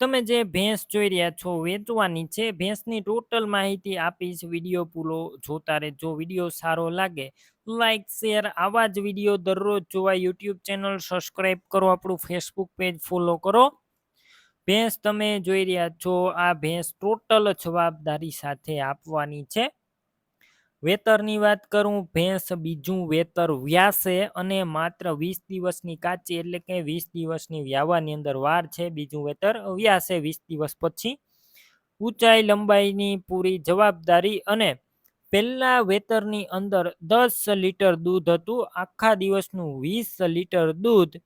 તમે જે ભેંસ જોઈ રહ્યા છો, વેચવાની છે. ભેંસની ટોટલ માહિતી આપીશ વીડિયો પૂરો જોતા રહેજો. વીડિયો સારો લાગે લાઈક શેર આવા જ વીડિયો દરરોજ જોવા યુટ્યુબ ચેનલ સબસ્ક્રાઈબ કરો, આપણું ફેસબુક પેજ ફોલો કરો. ભેંસ તમે જોઈ રહ્યા છો, આ ભેંસ ટોટલ જવાબદારી સાથે આપવાની છે. વેતરની વાત કરું, ભેંસ બીજું વેતર વ્યાસે અને માત્ર વીસ દિવસની કાચી એટલે કે વીસ દિવસની વ્યાવાની અંદર વાર છે, બીજું વેતર વ્યાસે વીસ દિવસ પછી. ઊંચાઈ લંબાઈની પૂરી જવાબદારી અને પહેલા વેતરની અંદર દસ લીટર દૂધ હતું, આખા દિવસનું વીસ લીટર દૂધ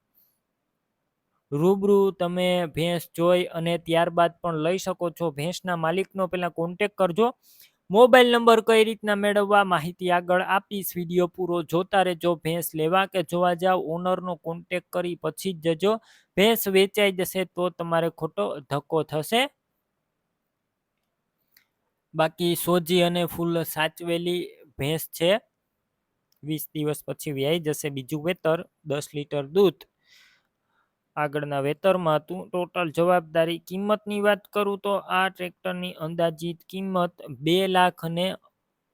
રૂબરૂ તમે ભેંસ જોઈ અને ત્યારબાદ પણ લઈ શકો છો. ભેંસના માલિકનો પહેલાં કોન્ટેક કરજો. મોબાઈલ નંબર કઈ રીતના મેળવવા માહિતી આગળ આપીશ. વીડિયો પૂરો જોતા રહેજો, ભેંસ લેવા કે જોવા જાવ ઓનરનો કોન્ટેક કરી પછી જ જજો. ભેંસ વેચાઈ જશે તો તમારે ખોટો ધક્કો થશે. બાકી સોજી અને ફૂલ સાચવેલી ભેંસ છે. વીસ દિવસ પછી વ્યાઈ જશે બીજું વેતર, દસ લીટર દૂધ. આગળના વેતરમાં હતું ટોટલ જવાબદારી કિંમતની વાત કરું તો આ ટ્રેક્ટરની અંદાજિત કિંમત બે લાખ અને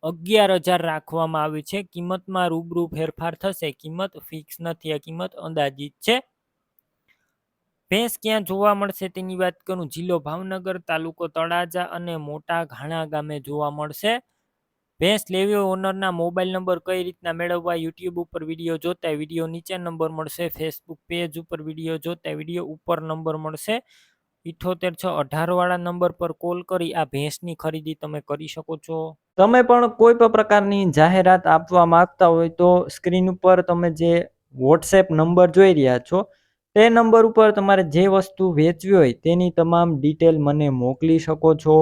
અગિયાર હજાર રાખવામાં આવી છે. કિંમતમાં રૂબરૂ ફેરફાર થશે. કિંમત ફિક્સ નથી. આ કિંમત અંદાજિત છે. ભેંસ ક્યાં જોવા મળશે તેની વાત કરું. જિલ્લો ભાવનગર, તાલુકો તળાજા અને મોટા ઘાણા ગામે જોવા મળશે. ભેંસ લેવી ઓનરના મોબાઈલ નંબર કઈ રીતના મેળવવા યુટ્યુબ ઉપર વીડિયો જોતા વીડિયો નીચે નંબર મળશે. ફેસબુક પેજ ઉપર વીડિયો જોતા વીડિયો ઉપર નંબર મળશે. ઇઠોતેર છ અઢાર વાળા નંબર પર કોલ કરી આ ભેંસની ખરીદી તમે કરી શકો છો. તમે પણ કોઈ પણ પ્રકારની જાહેરાત આપવા માંગતા હોય તો સ્ક્રીન ઉપર તમે જે વોટ્સએપ નંબર જોઈ રહ્યા છો, તે નંબર ઉપર તમારે જે વસ્તુ વેચવી હોય તેની તમામ ડિટેલ મને મોકલી શકો છો.